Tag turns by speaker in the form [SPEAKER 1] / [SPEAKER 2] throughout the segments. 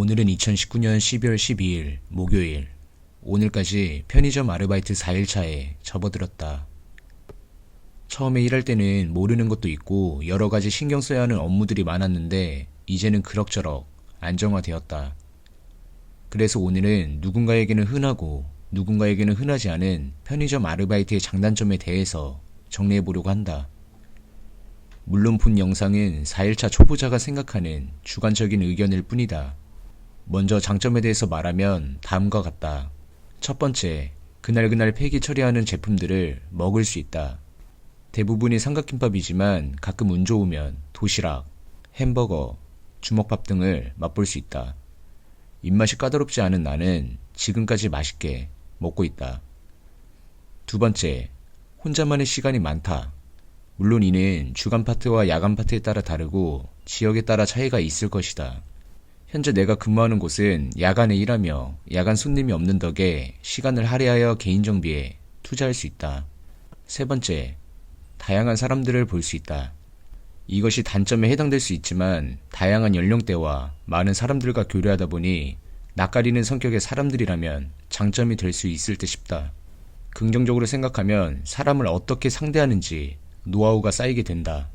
[SPEAKER 1] 오늘은 2019년 12월 12일 목요일. 오늘까지 편의점 아르바이트 4일차에 접어들었다. 처음에 일할 때는 모르는 것도 있고 여러 가지 신경 써야 하는 업무들이 많았는데 이제는 그럭저럭 안정화되었다. 그래서 오늘은 누군가에게는 흔하고 누군가에게는 흔하지 않은 편의점 아르바이트의 장단점에 대해서 정리해 보려고 한다. 물론 본 영상은 4일차 초보자가 생각하는 주관적인 의견일 뿐이다. 먼저 장점에 대해서 말하면 다음과 같다. 첫 번째, 그날그날 폐기 처리하는 제품들을 먹을 수 있다. 대부분이 삼각김밥이지만 가끔 운 좋으면 도시락, 햄버거, 주먹밥 등을 맛볼 수 있다. 입맛이 까다롭지 않은 나는 지금까지 맛있게 먹고 있다. 두 번째, 혼자만의 시간이 많다. 물론 이는 주간 파트와 야간 파트에 따라 다르고 지역에 따라 차이가 있을 것이다. 현재 내가 근무하는 곳은 야간에 일하며 야간 손님이 없는 덕에 시간을 할애하여 개인 정비에 투자할 수 있다. 세 번째, 다양한 사람들을 볼 수 있다. 이것이 단점에 해당될 수 있지만 다양한 연령대와 많은 사람들과 교류하다 보니 낯가리는 성격의 사람들이라면 장점이 될 수 있을 듯 싶다. 긍정적으로 생각하면 사람을 어떻게 상대하는지 노하우가 쌓이게 된다.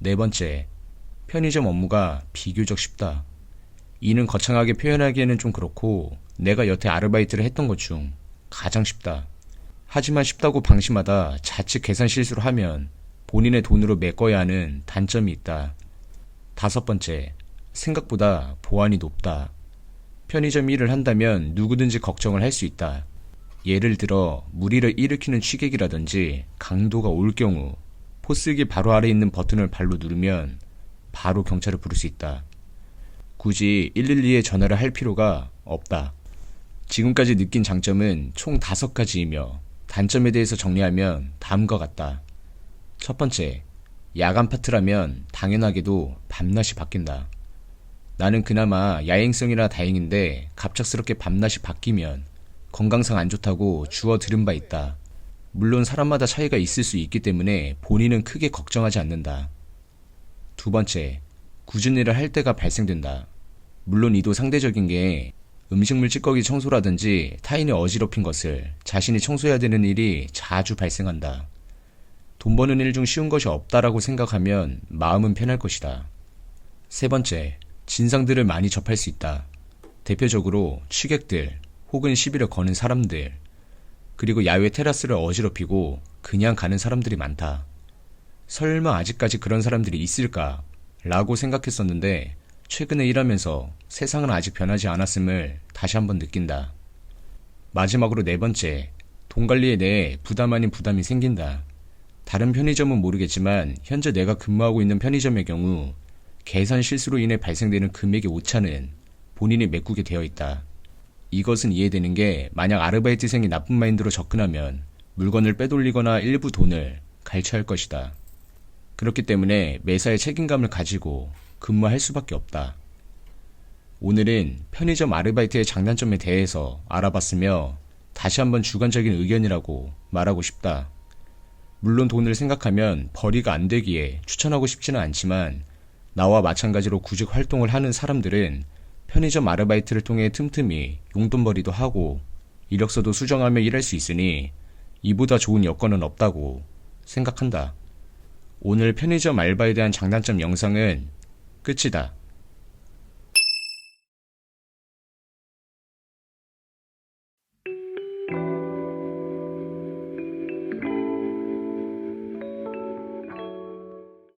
[SPEAKER 1] 네 번째, 편의점 업무가 비교적 쉽다. 이는 거창하게 표현하기에는 좀 그렇고 내가 여태 아르바이트를 했던 것 중 가장 쉽다. 하지만 쉽다고 방심하다 자칫 계산 실수를 하면 본인의 돈으로 메꿔야 하는 단점이 있다. 다섯 번째, 생각보다 보안이 높다. 편의점 일을 한다면 누구든지 걱정을 할 수 있다. 예를 들어 무리를 일으키는 취객이라든지 강도가 올 경우 포스기 바로 아래 있는 버튼을 발로 누르면 바로 경찰을 부를 수 있다. 굳이 112에 전화를 할 필요가 없다. 지금까지 느낀 장점은 총 다섯 가지이며 단점에 대해서 정리하면 다음과 같다. 첫 번째, 야간 파트라면 당연하게도 밤낮이 바뀐다. 나는 그나마 야행성이라 다행인데 갑작스럽게 밤낮이 바뀌면 건강상 안 좋다고 주워 들은 바 있다. 물론 사람마다 차이가 있을 수 있기 때문에 본인은 크게 걱정하지 않는다. 두 번째, 굳은 일을 할 때가 발생된다. 물론 이도 상대적인 게 음식물 찌꺼기 청소라든지 타인이 어지럽힌 것을 자신이 청소해야 되는 일이 자주 발생한다. 돈 버는 일 중 쉬운 것이 없다라고 생각하면 마음은 편할 것이다. 세 번째, 진상들을 많이 접할 수 있다. 대표적으로 취객들 혹은 시비를 거는 사람들, 그리고 야외 테라스를 어지럽히고 그냥 가는 사람들이 많다. 설마 아직까지 그런 사람들이 있을까? 라고 생각했었는데 최근에 일하면서 세상은 아직 변하지 않았음을 다시 한번 느낀다. 마지막으로 네 번째, 돈 관리에 대해 부담 아닌 부담이 생긴다. 다른 편의점은 모르겠지만 현재 내가 근무하고 있는 편의점의 경우 계산 실수로 인해 발생되는 금액의 오차는 본인이 메꾸게 되어 있다. 이것은 이해되는 게 만약 아르바이트생이 나쁜 마인드로 접근하면 물건을 빼돌리거나 일부 돈을 갈취할 것이다. 그렇기 때문에 매사에 책임감을 가지고 근무할 수밖에 없다. 오늘은 편의점 아르바이트의 장단점에 대해서 알아봤으며 다시 한번 주관적인 의견이라고 말하고 싶다. 물론 돈을 생각하면 벌이가 안 되기에 추천하고 싶지는 않지만 나와 마찬가지로 구직 활동을 하는 사람들은 편의점 아르바이트를 통해 틈틈이 용돈벌이도 하고 이력서도 수정하며 일할 수 있으니 이보다 좋은 여건은 없다고 생각한다. 오늘 편의점 알바에 대한 장단점 영상은 끝이다.